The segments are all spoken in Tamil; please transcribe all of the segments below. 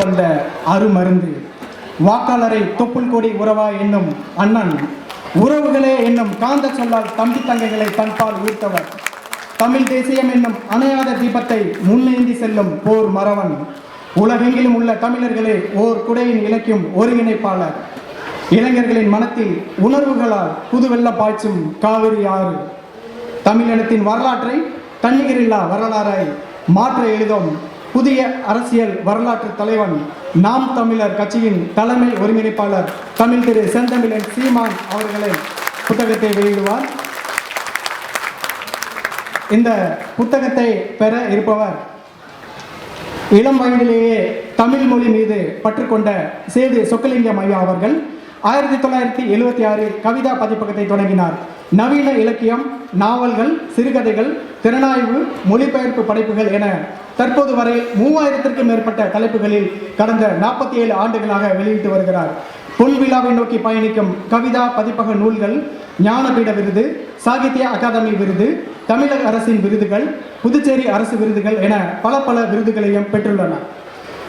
வந்த அருமருந்து. வாக்காளரை தொப்புள் கொடி உறவா என்னும் அண்ணன் உறவுகளே என்னும் காந்த சொல்லால் தம்பி தங்கைகளை தன்பால் உயிர்த்தவர். தமிழ் தேசியம் என்னும் அணையாத தீபத்தை முன்னேந்தி செல்லும் போர் மறவன் உலகெங்கிலும் உள்ள தமிழர்களே ஓர் குடையின் இலக்கியம் ஒருங்கிணைப்பாளர். இளைஞர்களின் மனத்தில் உணர்வுகளால் புது பாய்ச்சும் காவிரி ஆறு. தமிழினத்தின் வரலாற்றை தன்னிகரில்லா வரலாறை மாற்ற எழுதும். புதிய அரசியல் வரலாற்று தலைவன் நாம் தமிழர் கட்சியின் தலைமை ஒருங்கிணைப்பாளர் தமிழ் திரு செந்தமிழன் சீமான் அவர்களை புத்தகத்தை வெளியிடுவார். இந்த புத்தகத்தை பெற இருப்பவர் இளம் வயதிலேயே தமிழ் மொழி மீது பற்றுக்கொண்ட சேது சொக்கலிங்கம் ஐயா அவர்கள். ஆயிரத்தி தொள்ளாயிரத்தி எழுவத்தி ஆறில் கவிதா பதிப்பகத்தை தொடங்கினார். நவீன இலக்கியம் நாவல்கள் சிறுகதைகள் திறனாய்வு மொழிபெயர்ப்பு படைப்புகள் என தற்போது வரை மூவாயிரத்திற்கும் மேற்பட்ட தலைப்புகளில் கடந்த நாற்பத்தி ஏழு ஆண்டுகளாக வெளியிட்டு வருகிறார். பொன்விழாவை நோக்கி பயணிக்கும் கவிதா பதிப்பக நூல்கள் ஞானபீட விருது சாகித்ய அகாதமி விருது தமிழக அரசின் விருதுகள் புதுச்சேரி அரசு விருதுகள் என பல பல விருதுகளையும் பெற்றுள்ளன.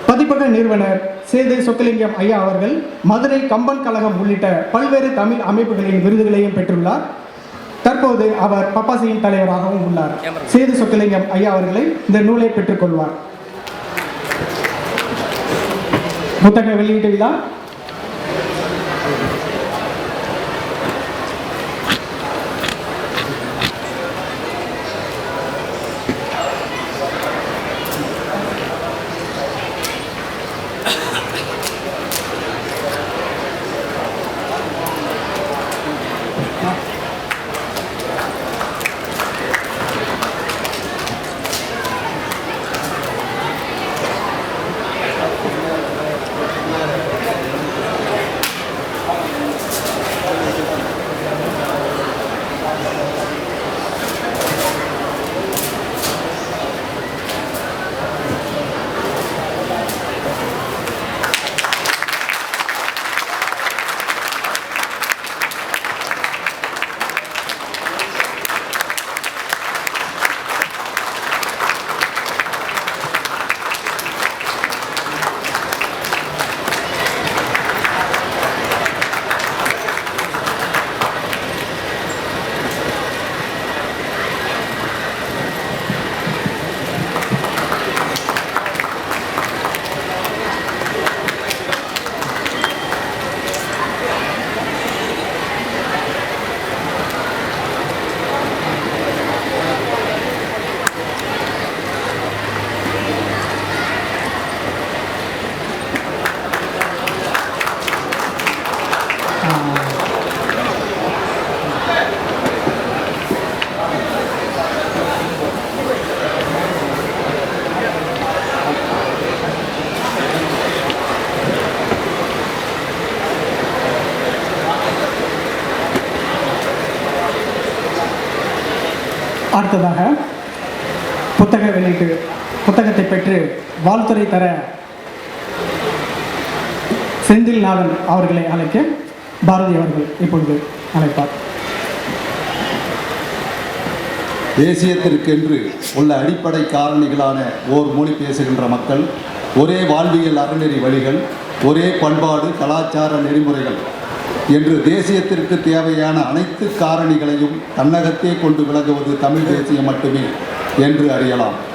பதிப்பக நிறுவனர் சேது சொக்கலிங்கம் ஐயா அவர்கள் மதுரை கம்பன் கழகம் உள்ளிட்ட பல்வேறு தமிழ் அமைப்புகளின் விருதுகளையும் பெற்றுள்ளார். தற்போது அவர் பப்பாசியின் தலைவராகவும் உள்ளார். சேது சொக்கலிங்கம் ஐயா அவர்களை இந்த நூலை பெற்றுக்கொள்வார் புத்தக வெளியீட்டு விழா. அடுத்ததாக புத்தக வெளியீட்டு புத்தகத்தை பெற்று வாழ்த்துறை தர செந்தில்நாதன் அவர்களை அழைக்க பாரதி அவர்கள் இப்பொழுது அழைப்பார். தேசியத்திற்கென்று உள்ள அடிப்படை காரணிகளான ஓர் மொழி பேசுகின்ற மக்கள் ஒரே வாழ்வியல் அறநெறி வழிகள் ஒரே பண்பாடு கலாச்சார நெறிமுறைகள் என்று தேசியத்திற்கு தேவையான அனைத்து காரணிகளையும் தன்னகத்தே கொண்டு விளங்குவது தமிழ் தேசியம் மட்டுமே என்று அறியலாம்.